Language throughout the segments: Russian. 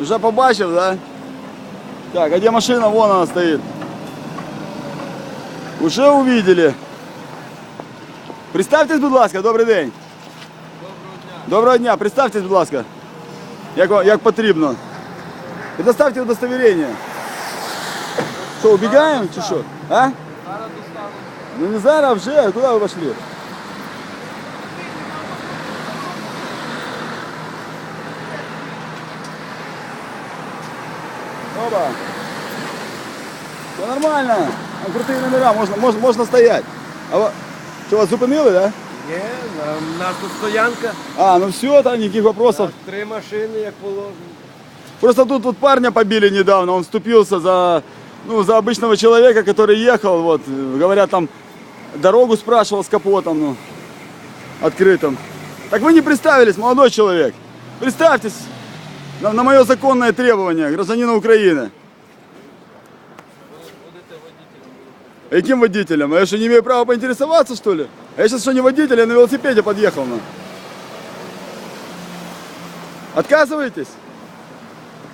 Уже побачив, да? Так, а где машина? Вон она стоит. Уже увидели. Представтесь, будь ласка, добрий день. Доброго дня, представтесь, будь ласка. Як, вам- як потрібно. Предоставьте удостоверение. Що, убігаємо чи що? А? Ну не зараз, а вже. Куди ви пошли? Опа. Все нормально. Там крутые номера, можна, можна, можна стоять. А ви, що, вас зупинили, да? Ні, у нас тут стоянка, А, ну все, там никаких вопросов. три машини, як положено. Просто тут вот парня побили недавно, он вступился за, ну, за обычного человека, который ехал, вот, э, говорят, там, дорогу спрашивал с капотом, ну, открытым. Так вы не представились, молодой человек. Представьтесь на, на мое законное требование, гражданина Украины. Каким водителем? Я что, не имею права поинтересоваться, что ли? А я сейчас что, не водитель, я на велосипеде подъехал, ну. Отказываетесь?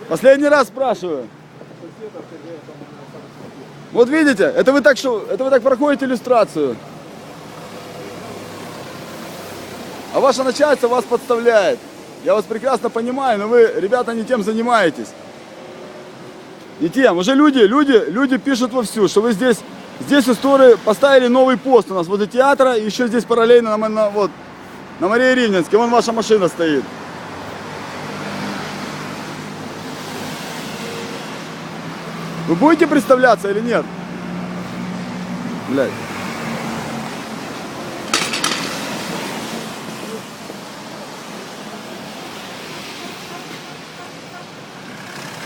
Последний раз спрашиваю. Вот видите, это вы так что, это вы так проходите иллюстрацию. А ваше начальство вас подставляет. Я вас прекрасно понимаю, но вы, ребята, не тем занимаетесь. Не тем. Уже люди, люди, люди пишут вовсю, что вы здесь, здесь истории поставили новый пост у нас возле театра, и еще здесь параллельно на, на- вот, на Марии Ривненске. Вон ваша машина стоит. Вы будете представляться или нет? Блядь.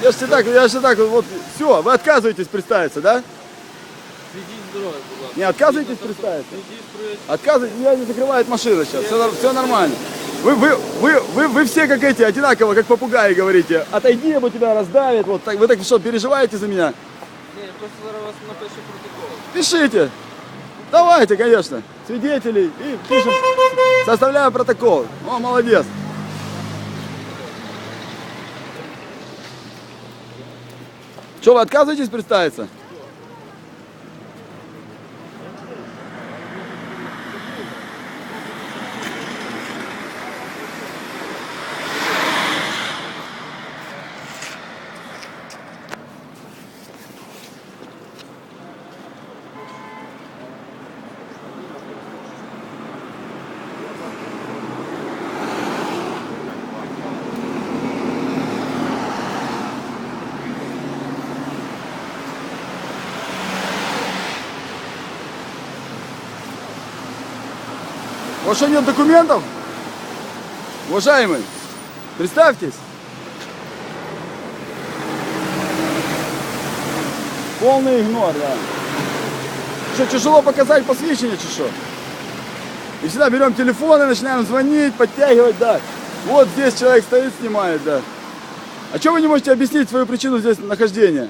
Я же так, я же так, вот, все, вы отказываетесь представиться, да? Сидіть здоров'я, будь ласка. Не отказываетесь представиться? Сидіть строїть. Отказывайтесь, меня не закрывает машина сейчас, все, все нормально. Вы, вы, вы, вы, вы все как эти, одинаково, как попугаи говорите. Отойди, ибо тебя раздавит. Вот так, вы так что, переживаете за меня? Ні, я просто зараз вас напишу протокол. Пишите. Давайте, конечно. Свидетелей. И пишем. Составляю протокол. О, молодец. Что, вы отказываетесь представиться? Что, нет документов? Уважаемый, представьтесь. Полный игнор, да. Что, тяжело показать посвящение, чи что? И всегда берем телефон и начинаем звонить, подтягивать, да. Вот здесь человек стоит, снимает, да. А что вы не можете объяснить свою причину здесь нахождения?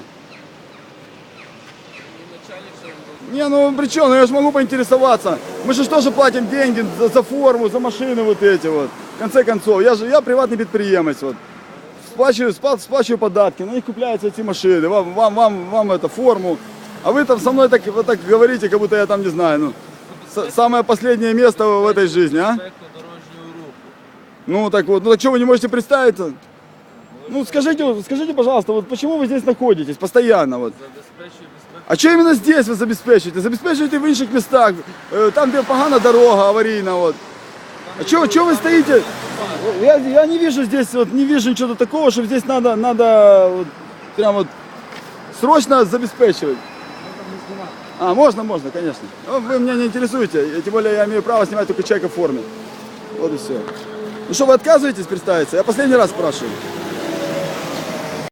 Не, ну при? Ну я же могу поинтересоваться. Мы же тоже платим деньги за, за форму, за машины вот эти вот. В конце концов, я же я приватный предприемец. Вот. Сплачиваю, спла- сплачиваю податки, на них купляются эти машины, вам, вам, вам, вам это форму. А вы там со мной так, вот так говорите, как будто я там не знаю, ну, с- самое последнее место в этой жизни, а? Ну так вот, ну так что вы не можете представиться? Ну скажите, вот, скажите, пожалуйста, вот почему вы здесь находитесь постоянно вот? Забезпечує безпеку. А що іменно здесь ви забезпечуєте? Забезпечуєте в інших містах, е, там, де погана дорога аварійна. Вот. А чого, чого ви стоїте? Я, я не вижу здесь, вот, не вижу ничего такого, что здесь надо, надо вот, прям вот срочно забеспечивать. А, можно, можно, конечно. Ну, вы меня не интересуете, и тем более я имею право снимать только человека в форме. Вот и все. Ну что, вы отказываетесь представиться? Я последний раз спрашиваю.